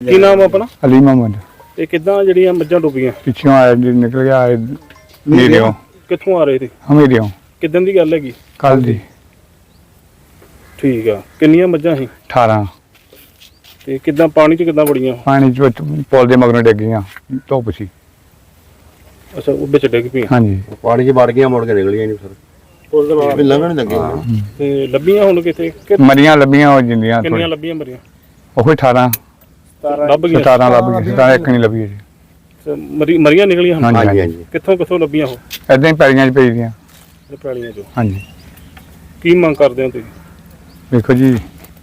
ਕੀ ਨਾਮ ਆ ਆਪਣਾ? ਅਲੀ ਮੁਹੰਮਦ ਇਹ ਕਿੱਦਾਂ ਜਿਹੜੀਆਂ ਮੱਝਾਂ ਡੁੱਬੀਆਂ? ਪਿੱਛੋਂ ਆਇਆ ਜੀ ਨਿਕਲ ਗਿਆ ਆਏ ਨੇੜਿਓਂ ਕਿੱਥੋਂ ਆ ਰਹੇ ਸੀ? ਹਮੇਰਿਓਂ ਕਿੱਦਾਂ ਦੀ ਗੱਲ ਹੈਗੀ? ਕੱਲ ਦੀ। ਠੀਕ ਆ। ਕਿੰਨੀਆਂ ਮੱਝਾਂ ਸੀ? 18 ਤੇ ਕਿੱਦਾਂ ਪਾਣੀ 'ਚ ਕਿੱਦਾਂ ਵੜੀਆਂ? ਪਾਣੀ ਚ ਵਿੱਚ ਪੁਲ ਦੇ ਮਗਰੋਂ ਡਿੱਗ ਗਈਆਂ ਧੁੱਪ ਸੀ। ਅੱਛਾ ਉਹ ਵਿੱਚ ਡਿੱਗ ਪਈਆਂ? ਹਾਂਜੀ। ਪਾਣੀ 'ਚ ਵੜ ਗਈਆਂ ਮੁੜ ਕੇ ਨਿਕਲੀਆਂ ਨਹੀਂ ਸਰ ਉਸ ਦੇ ਬਾਅਦ ਵੀ ਲੰਘਣ ਲੱਗੇ। ਤੇ ਲੱਭੀਆਂ ਹੁਣ ਕਿਤੇ? ਕਿ ਮਰੀਆਂ ਲੱਭੀਆਂ ਹੋ ਜਿੰਦੀਆਂ ਕਿੰਨੀਆਂ ਲੱਭੀਆਂ ਮਰੀਆਂ? ਉਹ 18 ਲੱਭ ਗਈਆਂ। 17 ਲੱਭ ਗਈਆਂ 17 ਇੱਕ ਨਹੀਂ ਲੱਭੀ ਜੀ। ਤੇ ਮਰੀ- ਮਰੀਆਂ ਨਿਕਲੀਆਂ ਹੁਣ? ਹਾਂਜੀ ਹਾਂਜੀ। ਕਿੱਥੋਂ ਕਿੱਥੋਂ ਲੱਭੀਆਂ ਉਹ? ਏਦਾਂ ਹੀ ਪੈਰੀਆਂ 'ਚ ਪਈ ਦੀਆਂ। ਇਹ ਪੈਲੀਆਂ 'ਚੋਂ? ਹਾਂਜੀ। ਕੀ ਮੰਗ ਕਰਦੇ ਹੋ ਤੁਸੀਂ? ਵੇਖੋ ਜੀ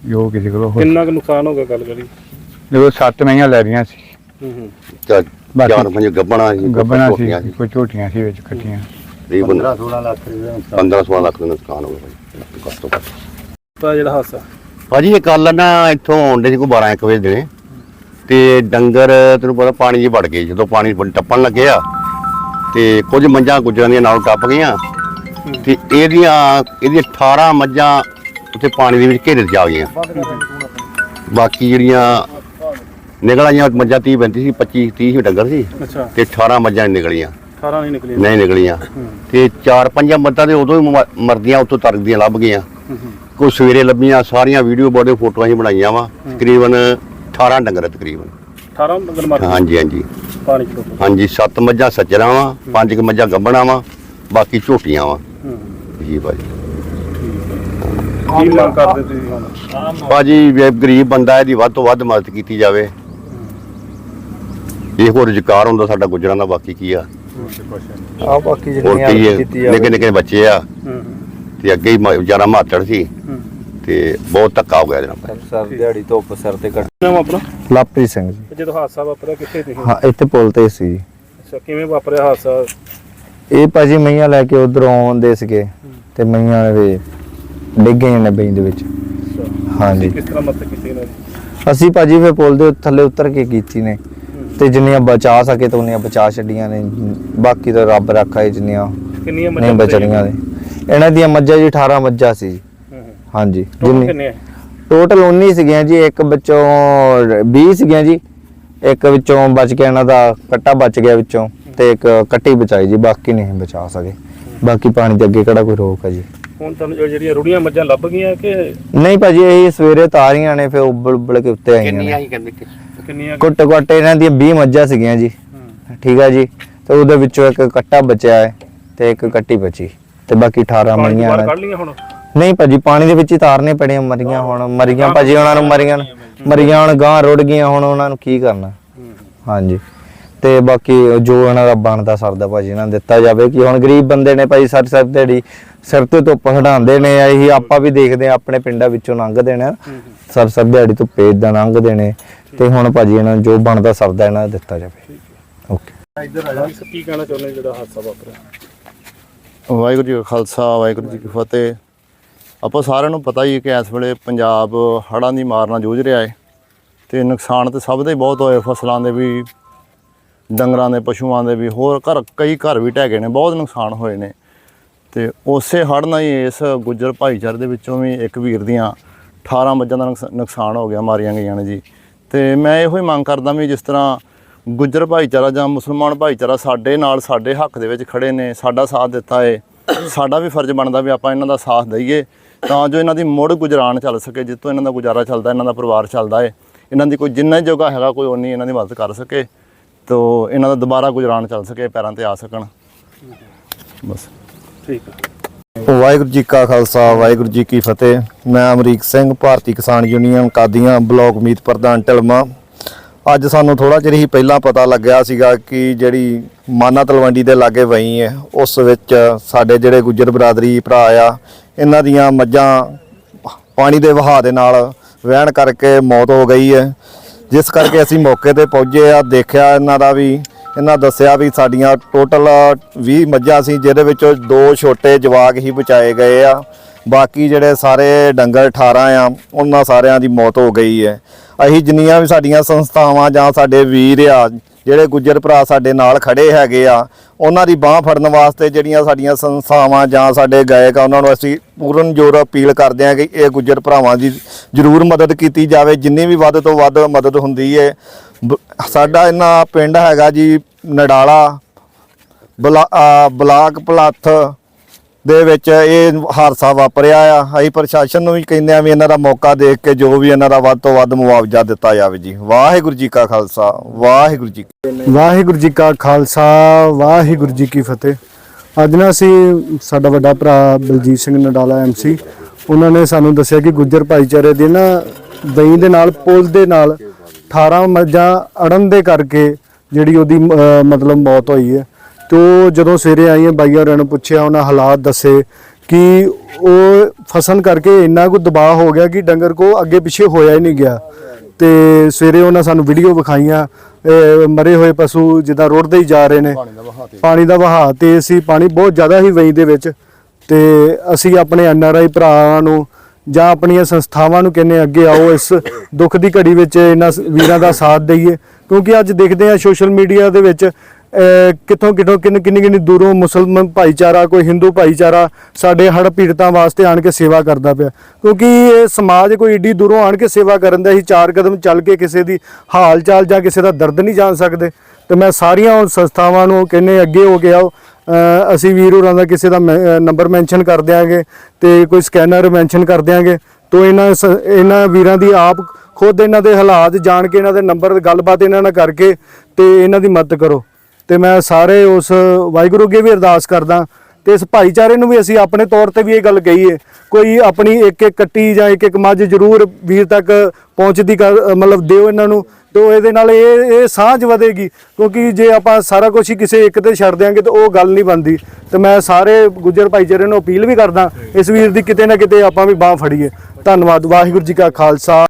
ਜੋ ਕਿਸੇ ਕੋਲ ਹੋ ਕਿੰਨਾ ਕੁ ਨੁਕਸਾਨ ਹੋ ਗਿਆ ਗੱਲ ਕਰੀ ਦੇਖੋ ਸੱਤ ਮਹੀਆਂ ਲੈ ਰਹੀਆਂ ਸੀ। ਹੂੰ ਹੂੰ। ਚਾ- ਬਾਕੀ ਚਾਰ ਪੰਜ ਗੱਬਣਾ ਸੀ ਗੱਬਣਾ ਸੀ ਝੋਟੀਆਂ ਸੀ। ਕੋਈ ਝੋਟੀਆਂ ਸੀ ਵਿੱਚ ਕੱਟੀਆਂ। ਕਰੀਬ 15 16 ਲੱਖ ਰੁਪਏ 15 16 ਲੱਖ ਦਾ ਨੁਕਸਾਨ ਹੋ ਗਿਆ ਭਾਈ। ਘੱਟ ਤੋਂ ਘੱਟ। ਤਾਂ ਜਿਹੜਾ ਹਾਸਾ ਭਾਜੀ ਇਹ ਕੱਲ ਨਾ ਇੱਥੋਂ ਆਉਂਦੇ ਸੀ ਕੋਈ 12 1 ਵਜੇ ਦਿਨੇ। ਤੇ ਡੰਗਰ ਤੈਨੂੰ ਪਤਾ ਪਾਣੀ 'ਚ ਵੜ ਗਏ ਜਦੋਂ ਪਾਣੀ ਟੱਪਣ ਲੱਗਿਆ ਤੇ ਕੁਝ ਮੱਝਾਂ ਗੁਜਰਾਂ ਦੀਆਂ ਨਾਲ ਟੱਪ ਗਈਆਂ ਤੇ ਇਹਦੀਆਂ ਇਹਦੀਆਂ 18 ਮੱਝਾਂ ਉੱਥੇ ਪਾਣੀ ਦੇ ਵਿੱਚ ਘੇਰੇ 'ਚ ਆ ਗਈਆਂ। ਬਾਕੀ ਜਿਹੜੀਆਂ ਨਿਕਲ ਆਈਆਂ ਮੱਝਾਂ 30 35 ਸੀ 25 30 ਸੀ ਡੰਗਰ ਸੀ ਤੇ 18 ਮੱਝਾਂ ਨਿਕਲੀਆਂ। 18 ਨਹੀਂ ਨਿਕਲੀਆਂ। ਨਹੀਂ ਨਿਕਲੀਆਂ। ਤੇ ਚਾਰ ਪੰਜਾਂ ਮੱਝਾਂ ਤੇ ਉਦੋਂ ਹੀ ਮਰਦੀਆਂ ਉੱਤੋਂ ਤਰਦੀਆਂ ਲੱਭ ਗਈਆਂ। ਕੋਈ ਸਵੇਰੇ ਲੱਭੀਆਂ ਸਾਰੀਆਂ ਵੀਡੀਓ ਬੋਡੇ ਫੋਟੋਆਂ ਹੀ ਬਣਾਈਆਂ ਵਾ। ਤਕਰੀਬਨ 18 ਡੰਗਰ ਆ ਤਕਰੀਬਨ। 18 ਡੰਗਰ ਮਰ ਹਾਂਜੀ ਹਾਂਜੀ। ਪਾਣੀ 'ਚ ਹਾਂਜੀ ਸੱਤ ਮੱਝਾਂ ਸੱਜਣਾ ਵਾ ਪੰਜ ਕੁ ਮੱਝਾਂ ਗੱਬਣਾ ਵਾ ਬਾਕੀ ਝੋਟੀਆਂ ਵਾ। ਹੂੰ। ਜੀ ਭਾਜੀ। ਕੀ ਮੰਗ ਕਰਦੇ ਤੁਸੀਂ ਹੁਣ? ਭਾਜੀ ਵੀ ਗਰੀਬ ਬੰਦਾ ਇਹਦੀ ਵੱਧ ਤੋਂ ਵੱਧ ਮਦਦ ਕੀਤੀ ਜਾਵੇ। ਇਹ ਹੋਰ ਰੁਜ਼ਗਾਰ ਹੁੰਦਾ ਸਾਡਾ ਗੁਜਰਾਂ ਦਾ ਬਾਕੀ ਕੀ ਆ? ਆ ਬਾਕੀ ਹੋਰ ਜਿੰਨੀ ਕੀ ਆ ਹੈ ਕੀਤੀ ਨਿੱਕੇ ਨਿੱਕੇ ਬੱਚੇ ਆ। ਤੇ ਅੱਗੇ ਹੀ ਮ- ਵਿਚਾਰਾ ਮਾਤੜ ਸੀ। ਹੂੰ। ਤੇ ਬਹੁਤ ਧੱਕਾ ਹੋ ਗਿਆ ਨਾਲ ਸਰ ਦਿਹਾੜੀ ਧੁੱਪ ਸਿਰ ਤੇ ਕੱਟ ਨਾਮ ਆਪਣਾ? ਲਵਪ੍ਰੀਤ ਸਿੰਘ ਜੀ। ਜਦੋਂ ਹਾਦਸਾ ਵਾਪਰਿਆ ਕਿੱਥੇ ਤੁਸੀਂ? ਹਾਂ ਇੱਥੇ ਪੁਲ ਤੇ ਸੀ। ਅੱਛਾ ਕਿਵੇਂ ਵਾਪਰਿਆ ਹਾਦਸਾ? ਇਹ ਭਾਜੀ ਮਈਆਂ ਲੈ ਕੇ ਉਧਰੋਂ ਆਉਂਦੇ ਸੀਗੇ ਤੇ ਮਈਆਂ ਦੇ ਡਿੱਗ ਗਏ ਨੇ ਬਈ ਦੇ ਵਿੱਚ। ਹਾਂਜੀ। ਕਿਸ ਤਰ੍ਹਾਂ ਮਦਦ ਕੀਤੀ ਇਹਨਾਂ ਦੀ? ਅਸੀਂ ਭਾਜੀ ਫੇ ਪੁਲ ਦੇ ਥੱਲੇ ਉਤਰ ਕੇ ਕੀਤੀ ਨੇ। ਤੇ ਜਿੰਨੀਆਂ ਬਚਾ ਸਕੇ ਤਾਂ ਉਹਨੀਆਂ ਬਚਾ ਛੱਡੀਆਂ ਨੇ। ਬਾਕੀ ਤਾਂ ਰੱਬ ਰੱਖਾ ਜਿੰਨੀਆਂ ਕਿੰਨੀਆਂ ਨਹੀਂ ਬਚਣੀਆਂ ਨੇ। ਇਹਨਾਂ ਦੀਆਂ ਮੱਝਾਂ ਜੀ 18 ਮੱਝਾਂ ਸੀ। ਹਾਂਜੀ ਜਿੰਨੀ ਕਿੰਨੇ ਆ ਟੋਟਲ 19 ਸੀਗੀਆਂ ਜੀ ਇੱਕ ਵਿੱਚੋਂ 20 ਸੀਗੀਆਂ ਜੀ ਇੱਕ ਵਿੱਚੋਂ ਬਚ ਗਿਆ ਇਹਨਾਂ ਦਾ ਕੱਟਾ ਬਚ ਗਿਆ ਵਿੱਚੋਂ ਤੇ ਇੱਕ ਕੱਟੀ ਬਚਾਈ ਜੀ ਬਾਕੀ ਨਹੀਂ ਬਚਾ ਸਕੇ। ਬਾਕੀ ਪਾਣੀ ਦੇ ਅੱਗੇ ਕਿਹੜਾ ਕੋਈ ਰੋਕ ਹੈ ਜੀ। ਹੁਣ ਤੁਹਾਨੂੰ ਜੋ ਜਿਹੜੀਆਂ ਰੁੜੀਆਂ ਮੱਝਾਂ ਲੱਭ ਗਈਆਂ ਕਿ ਨਹੀਂ ਭਾਜੀ ਇਹ ਸਵੇਰੇ ਤਾਰੀਆਂ ਨੇ ਫਿਰ ਉੱਬਲ ਉੱਬਲ ਕੇ ਉੱਤੇ ਆਈਆਂ ਨੇ। ਕਹਿੰਦੇ ਕਿੰਨੀਆਂ? ਘੁੱਟ ਘੁੱਟ ਇਹਨਾਂ ਦੀਆਂ 20 ਮੱਝਾਂ ਸੀਗੀਆਂ ਜੀ। ਹੂੰ। ਠੀਕ ਹੈ ਜੀ ਤੇ ਉਹਦੇ ਵਿੱਚੋਂ ਇੱਕ ਕੱਟਾ ਬਚਿਆ ਹੈ ਤੇ ਇੱਕ ਕੱਟੀ ਬਚੀ ਤੇ ਬਾਕੀ 18 ਪਾਣੀ ਤੋਂ ਬਾਹਰ ਕੱਢ ਲਈਆਂ ਹੁਣ? ਨਹੀਂ ਭਾਜੀ ਪਾਣੀ ਦੇ ਵਿੱਚ ਹੀ ਤਾਰਨੇ ਪੈਣੇ ਮਰੀਆਂ ਹੁਣ ਮਰੀਆਂ ਭਾਜੀ ਉਹਨਾਂ ਨੂੰ ਮਰੀਆਂ ਮਰੀਆਂ ਹੁਣ ਗਾਂ ਰੁੜ ਗਈਆਂ ਹੁਣ ਉਹਨਾਂ ਨੂੰ ਕੀ ਕਰਨਾ? ਹਾਂਜੀ। ਤੇ ਬਾਕੀ ਜੋ ਇਹਨਾਂ ਦਾ ਬਣਦਾ ਸਰਦਾ ਭਾਜੀ ਇਹਨਾਂ ਨੂੰ ਦਿੱਤਾ ਜਾਵੇ ਕਿ ਹੁਣ ਗਰੀਬ ਬੰਦੇ ਨੇ ਭਾਈ ਸਰ ਸਰ ਦਿਹਾੜੀ ਸਿਰ ਤੇ ਧੁੱਪ ਹਟਾਉਂਦੇ ਨੇ ਇਹੀ ਆਪਾਂ ਵੀ ਦੇਖਦੇ ਆ ਆਪਣੇ ਪਿੰਡਾਂ ਵਿੱਚੋਂ ਲੰਘਦੇ ਨੇ ਸਰ ਸਰ ਦਿਹਾੜੀ ਤੋਂ ਪੇਜ ਦਾ ਲੰਘਦੇ ਨੇ ਤੇ ਹੁਣ ਭਾਜੀ ਇਹਨਾਂ ਨੂੰ ਜੋ ਬਣਦਾ ਸਰਦਾ ਇਹਨਾਂ ਨੂੰ ਦਿੱਤਾ ਜਾਵੇ। ਓਕੇ। ਇਸ ਕੀ ਕਹਿਣਾ ਚਾਹੁੰਦੇ ਜਿਹੜਾ ਹਾਦਸਾ ਵਾਪਰਿਆ? ਵਾਹਿਗੁਰੂ ਜੀ ਕਾ ਖਾਲਸਾ ਵਾਹਿਗੁਰੂ ਜੀ ਕੀ ਫਤਿਹ। ਆਪਾਂ ਸਾਰਿਆਂ ਨੂੰ ਪਤਾ ਹੀ ਹੈ ਕਿ ਇਸ ਵੇਲੇ ਪੰਜਾਬ ਹੜ੍ਹਾਂ ਦੀ ਮਾਰ ਨਾਲ ਜੂਝ ਰਿਹਾ ਹੈ ਤੇ ਨੁਕਸਾਨ ਤੇ ਸਭ ਦੇ ਬਹੁਤ ਹੋਏ ਫਸਲਾਂ ਦੇ ਵੀ, ਡੰਗਰਾਂ ਦੇ, ਪਸ਼ੂਆਂ ਦੇ ਵੀ, ਹੋਰ ਘਰ, ਕਈ ਘਰ ਵੀ ਢਹਿ ਗਏ ਨੇ, ਬਹੁਤ ਨੁਕਸਾਨ ਹੋਏ ਨੇ। ਤੇ ਉਸੇ ਹੜ੍ਹ ਨਾਲ ਹੀ ਇਸ ਗੁੱਜਰ ਭਾਈਚਾਰੇ ਦੇ ਵਿੱਚੋਂ ਵੀ ਇੱਕ ਵੀਰ ਦੀਆਂ 18 ਮੱਝਾਂ ਦਾ ਨੁਕਸ- ਨੁਕਸਾਨ ਹੋ ਗਿਆ ਮਾਰੀਆਂ ਗਈਆਂ ਨੇ ਜੀ। ਤੇ ਮੈਂ ਇਹੋ ਹੀ ਮੰਗ ਕਰਦਾ ਵੀ ਜਿਸ ਤਰ੍ਹਾਂ ਗੁੱਜਰ ਭਾਈਚਾਰਾ ਜਾਂ ਮੁਸਲਮਾਨ ਭਾਈਚਾਰਾ ਸਾਡੇ ਨਾਲ, ਸਾਡੇ ਹੱਕ ਦੇ ਵਿੱਚ ਖੜੇ ਨੇ, ਸਾਡਾ ਸਾਥ ਦਿੱਤਾ ਏ, ਸਾਡਾ ਵੀ ਫਰਜ਼ ਬਣਦਾ ਵੀ ਆਪਾਂ ਇਹਨਾਂ ਦਾ ਸਾਥ ਦਈਏ। ਤਾਂ ਜੋ ਇਹਨਾਂ ਦੀ ਮੁੜ ਗੁਜਰਾਨ ਚੱਲ ਸਕੇ ਜਿੱਤੋਂ ਇਹਨਾਂ ਦਾ ਗੁਜ਼ਾਰਾ ਚੱਲਦਾ ਇਹਨਾਂ ਦਾ ਪਰਿਵਾਰ ਚੱਲਦਾ ਏ। ਇਹਨਾਂ ਦੀ ਕੋਈ ਜਿੰਨਾ ਜੋਗਾ ਹੈਗਾ ਕੋਈ ਉਨੀ ਇਹਨਾਂ ਦੀ ਮਦਦ ਕਰ ਸਕੇ ਤੋ ਇਹਨਾਂ ਦਾ ਦੁਬਾਰਾ ਗੁਜਰਾਨ ਚੱਲ ਸਕੇ ਪੈਰਾਂ ਤੇ ਆ ਸਕਣ। ਬਸ। ਠੀਕ ਆ। ਵਾਹਿਗੁਰੂ ਜੀ ਕਾ ਖਾਲਸਾ ਵਾਹਿਗੁਰੂ ਜੀ ਕੀ ਫਤਿਹ। ਮੈਂ ਅਮਰੀਕ ਸਿੰਘ ਭਾਰਤੀ ਕਿਸਾਨ ਯੂਨੀਅਨ ਕਾਦੀਆਂ ਬਲਾਕ ਮੀਤ ਪ੍ਰਧਾਨ ਢਲਮਾ। ਅੱਜ ਸਾਨੂੰ ਥੋੜਾ ਚਿਰ ਹੀ ਪਹਿਲਾਂ ਪਤਾ ਲੱਗਿਆ ਸੀਗਾ ਕਿ ਜਿਹੜੀ ਮਾਨਾ ਤਲਵੰਡੀ ਦੇ ਲਾਗੇ ਵਈ ਹੈ ਉਸ ਵਿੱਚ ਸਾਡੇ ਜਿਹੜੇ ਗੁੱਜਰ ਬਰਾਦਰੀ ਭਰਾ ਆ ਇਹਨਾਂ ਦੀਆਂ ਮੱਝਾਂ ਪਾਣੀ ਦੇ ਵਹਾਅ ਦੇ ਨਾਲ ਵਹਿਣ ਕਰਕੇ ਮੌਤ ਹੋ ਗਈ ਹੈ। ਜਿਸ ਕਰਕੇ ਅਸੀਂ ਮੌਕੇ ਤੇ ਪਹੁੰਚੇ ਆ, ਦੇਖਿਆ ਇਹਨਾਂ ਦਾ ਵੀ, ਇਹਨਾਂ ਦੱਸਿਆ ਵੀ ਸਾਡੀਆਂ ਟੋਟਲ 20 ਮੱਝਾਂ ਸੀ, ਜਿਹਦੇ ਵਿੱਚੋਂ ਦੋ ਛੋਟੇ ਜਵਾਕ ਹੀ ਬਚਾਏ ਗਏ ਆ। ਬਾਕੀ ਜਿਹੜੇ ਸਾਰੇ ਡੰਗਰ 18 ਆ, ਉਹਨਾਂ ਸਾਰਿਆਂ ਦੀ ਮੌਤ ਹੋ ਗਈ ਹੈ। ਅਸੀਂ ਜਿੰਨੀਆਂ ਵੀ ਸਾਡੀਆਂ ਸੰਸਥਾਵਾਂ ਜਾਂ ਸਾਡੇ ਵੀਰ ਆ ਜਿਹੜੇ ਗੁੱਜਰ ਭਰਾ ਸਾਡੇ ਨਾਲ ਖੜੇ ਹੈਗੇ ਆ, ਉਹਨਾਂ ਦੀ ਬਾਹ ਫੜਨ ਵਾਸਤੇ ਜਿਹੜੀਆਂ ਸਾਡੀਆਂ ਸੰਸਥਾਵਾਂ ਜਾਂ ਸਾਡੇ ਗਾਇਕ ਆ, ਉਹਨਾਂ ਨੂੰ ਅਸੀਂ ਪੂਰਨ ਜੋਰ ਅਪੀਲ ਕਰਦੇ ਹਾਂ ਕਿ ਇਹ ਗੁੱਜਰ ਭਰਾਵਾਂ ਦੀ ਜ਼ਰੂਰ ਮਦਦ ਕੀਤੀ ਜਾਵੇ, ਜਿੰਨੀ ਵੀ ਵੱਧ ਤੋਂ ਵੱਧ ਮਦਦ ਹੁੰਦੀ ਹੈ ਬ- ਸਾਡਾ ਇਹਨਾਂ ਪਿੰਡ ਹੈਗਾ ਜੀ, ਨਡਾਲਾ, ਬਲਾ ਬਲਾਕ ਪਲੱਥ ਦੇ ਵਿੱਚ ਇਹ ਹਾਦਸਾ ਵਾਪਰਿਆ ਆ। ਅਸੀਂ ਪ੍ਰਸ਼ਾਸਨ ਨੂੰ ਵੀ ਕਹਿੰਦੇ ਆ ਵੀ ਇਹਨਾਂ ਦਾ ਮੌਕਾ ਦੇਖ ਕੇ ਜੋ ਵੀ ਇਹਨਾਂ ਦਾ ਵੱਧ ਤੋਂ ਵੱਧ ਮੁਆਵਜ਼ਾ ਦਿੱਤਾ ਜਾਵੇ ਜੀ। ਵਾਹਿਗੁਰੂ ਜੀ ਕਾ ਖਾਲਸਾ, ਵਾਹਿਗੁਰੂ ਜੀ ਵਾਹਿਗੁਰੂ ਜੀ ਕਾ ਖਾਲਸਾ, ਵਾਹਿਗੁਰੂ ਜੀ ਕੀ ਫਤਿਹ। ਅੱਜ ਨਾ ਅਸੀਂ ਸਾਡਾ ਵੱਡਾ ਭਰਾ ਬਲਜੀਤ ਸਿੰਘ ਨਡਾਲਾ ਐਮਸੀ ਉਹਨਾਂ ਨੇ ਸਾਨੂੰ ਦੱਸਿਆ ਕਿ ਗੁੱਜਰ ਭਾਈਚਾਰੇ ਦੇ ਨਾ ਦਹੀਂ ਦੇ ਨਾਲ, ਪੁਲ ਦੇ ਨਾਲ 18 ਮੱਝਾਂ ਅੜਨ ਦੇ ਕਰਕੇ ਜਿਹੜੀ ਉਹਦੀ ਮਤਲਬ ਮੌਤ ਹੋਈ ਹੈ। ਤੇ ਉਹ ਜਦੋਂ ਸਵੇਰੇ ਆਈਆਂ ਬਾਈਆਂ ਹੋਰਾਂ ਨੂੰ ਪੁੱਛਿਆ ਉਹਨਾਂ ਹਾਲਾਤ ਦੱਸੇ ਕਿ ਉਹ ਫਸਣ ਕਰਕੇ ਇੰਨਾ ਕੁ ਦਬਾਅ ਹੋ ਗਿਆ ਕਿ ਡੰਗਰ ਕੋ ਅੱਗੇ ਪਿੱਛੇ ਹੋਇਆ ਹੀ ਨਹੀਂ ਗਿਆ। ਤੇ ਸਵੇਰੇ ਉਹਨਾਂ ਸਾਨੂੰ ਵੀਡੀਓ ਵਿਖਾਈਆਂ ਮਰੇ ਹੋਏ ਪਸ਼ੂ ਜਿੱਦਾਂ ਰੁੜਦੇ ਹੀ ਜਾ ਰਹੇ ਨੇ। ਪਾਣੀ ਦਾ ਵਹਾਅ ਤੇਜ਼। ਸੀ ਪਾਣੀ ਬਹੁਤ ਜ਼ਿਆਦਾ ਹੀ ਵਈ ਦੇ ਵਿੱਚ ਤੇ ਅਸੀਂ ਆਪਣੇ ਐਨਆਰਆਈ ਭਰਾਵਾਂ ਨੂੰ ਜਾਂ ਆਪਣੀਆਂ ਸੰਸਥਾਵਾਂ ਨੂੰ ਕਹਿੰਨੇ ਅੱਗੇ ਆਓ ਇਸ ਦੁੱਖ ਦੀ ਘੜੀ ਵਿੱਚ ਇਹਨਾਂ ਵੀਰਾਂ ਦਾ ਸਾਥ ਦਈਏ। ਕਿਉਂਕਿ ਅੱਜ ਦੇਖਦੇ ਆ ਸੋਸ਼ਲ ਮੀਡੀਆ ਦੇ ਵਿੱਚ ਕਿੱਥੋਂ ਕਿੱਥੋਂ ਕਿੰਨੀ ਕਿੰਨੀ ਕਿੰਨੀ ਦੂਰੋਂ ਮੁਸਲਮਾਨ ਭਾਈਚਾਰਾ, ਕੋਈ ਹਿੰਦੂ ਭਾਈਚਾਰਾ ਸਾਡੇ ਹੜ੍ਹ ਪੀੜਤਾਂ ਵਾਸਤੇ ਆਣ ਕੇ ਸੇਵਾ ਕਰਦਾ ਪਿਆ। ਕਿਉਂਕਿ ਇਹ ਸਮਾਜ ਕੋਈ ਏਡੀ ਦੂਰੋਂ ਆਣ ਕੇ ਸੇਵਾ ਕਰਨ ਦਾ ਅਸੀਂ ਚਾਰ ਕਦਮ ਚੱਲ ਕੇ ਕਿਸੇ ਦੀ ਹਾਲ ਚਾਲ ਜਾਂ ਕਿਸੇ ਦਾ ਦਰਦ ਨਹੀਂ ਜਾਣ ਸਕਦੇ। ਤੇ ਮੈਂ ਸਾਰੀਆਂ ਉਹ ਸੰਸਥਾਵਾਂ ਨੂੰ ਕਹਿੰਨੇ ਅੱਗੇ ਹੋ ਕੇ ਆਓ। ਅਸੀਂ ਵੀਰ ਹੋਰਾਂ ਦਾ ਕਿਸੇ ਦਾ ਮੈਂ- ਨੰਬਰ ਮੈਂਸ਼ਨ ਕਰ ਦਿਆਂਗੇ ਤੇ ਕੋਈ ਸਕੈਨਰ ਮੈਂਸ਼ਨ ਕਰ ਦਿਆਂਗੇ। ਤੋਂ ਇਹਨਾਂ ਸ- ਇਹਨਾਂ ਵੀਰਾਂ ਦੀ ਆਪ ਖੁਦ ਇਹਨਾਂ ਦੇ ਹਾਲਾਤ ਜਾਣ ਕੇ ਇਹਨਾਂ ਦੇ ਨੰਬਰ, ਗੱਲਬਾਤ ਇਹਨਾਂ ਨਾਲ ਕਰਕੇ ਤੇ ਇਹਨਾਂ ਦੀ ਮਦਦ ਕਰੋ। ਤੇ ਮੈਂ ਸਾਰੇ ਉਸ ਵਾਹਿਗੁਰੂ ਅੱਗੇ ਵੀ ਅਰਦਾਸ ਕਰਦਾ ਤੇ ਇਸ ਭਾਈਚਾਰੇ ਨੂੰ ਵੀ ਅਸੀਂ ਆਪਣੇ ਤੌਰ ਤੇ ਵੀ ਇਹ ਗੱਲ ਕਹੀਏ, ਕੋਈ ਆਪਣੀ ਇੱਕ ਇੱਕ ਕੱਟੀ ਜਾਂ ਇੱਕ ਇੱਕ ਮੱਝ ਜ਼ਰੂਰ ਵੀਰ ਤੱਕ ਪਹੁੰਚਦੀ ਕਰ, ਮਤਲਬ ਦਿਓ ਇਹਨਾਂ ਨੂੰ ਤੇ ਇਹਦੇ ਨਾਲ ਇਹ ਇਹ ਸਾਂਝ ਵਧੇਗੀ ਕਿਉਂਕਿ ਜੇ ਆਪਾਂ ਸਾਰਾ ਕੁਝ ਹੀ ਕਿਸੇ ਇੱਕ ਤੇ ਛੱਡ ਦਿਆਂਗੇ ਤਾਂ ਉਹ ਗੱਲ ਨਹੀਂ ਬਣਦੀ। ਤੇ ਮੈਂ ਸਾਰੇ ਗੁੱਜਰ ਭਾਈਚਾਰੇ ਨੂੰ ਅਪੀਲ ਵੀ ਕਰਦਾ, ਇਸ ਵੀਰ ਦੀ ਕਿਤੇ ਨਾ ਕਿਤੇ ਆਪਾਂ ਵੀ ਬਾਹ ਫੜੀਏ। ਧੰਨਵਾਦ, ਵਾਹਿਗੁਰੂ ਜੀ ਕਾ ਖਾਲਸਾ।